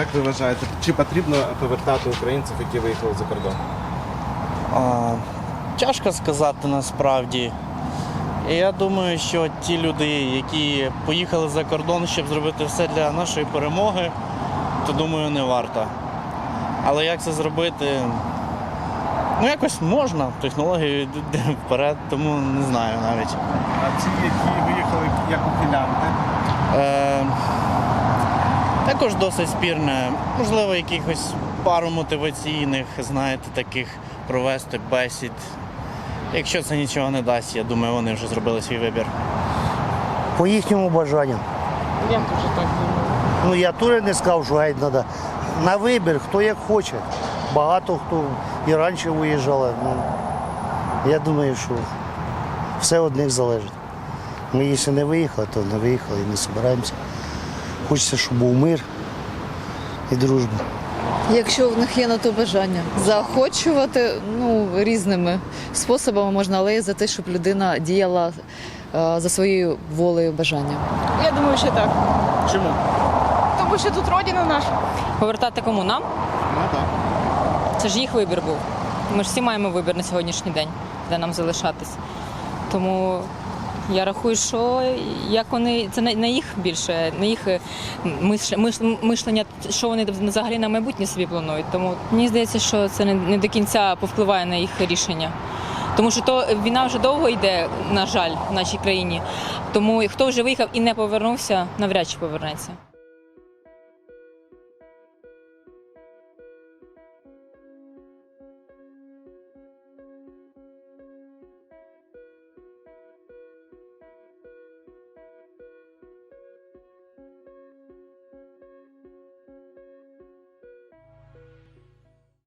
як ви вважаєте, чи потрібно повертати українців, які виїхали за кордон? А, тяжко сказати насправді. Я думаю, що ті люди, які поїхали за кордон, щоб зробити все для нашої перемоги, то думаю, не варто. Але як це зробити? Ну, якось можна, технології йдуть вперед, тому не знаю навіть. А ті, які виїхали як ухилянти? Також досить спірне. Можливо, якихось пару мотиваційних, знаєте, таких провести бесід. Якщо це нічого не дасть, я думаю, вони вже зробили свій вибір. По їхньому бажанню. Я теж так думаю. Ну я теж не сказав, що геть треба. На вибір, хто як хоче. Багато хто і раніше виїжджали. Ну, я думаю, що все від них залежить. Ми якщо не виїхали, то не виїхали і не збираємося. Хочеться, щоб був мир і дружба. Якщо в них є на то бажання, заохочувати ну, різними способами можна, але і за те, щоб людина діяла е, за своєю волею бажанням. Я думаю, що так. Чому? Тому що тут родина наша. Повертати кому нам? Ну так. Це ж їх вибір був. Ми ж всі маємо вибір на сьогоднішній день, де нам залишатись. Тому я рахую, що як вони це на їх більше, на їх е, миш- миш- мишлення, що вони взагалі на майбутнє собі планують. Тому мені здається, що це не, до кінця повпливає на їх рішення. Тому що то війна вже довго йде, на жаль, в нашій країні. Тому хто вже виїхав і не повернувся, навряд чи повернеться.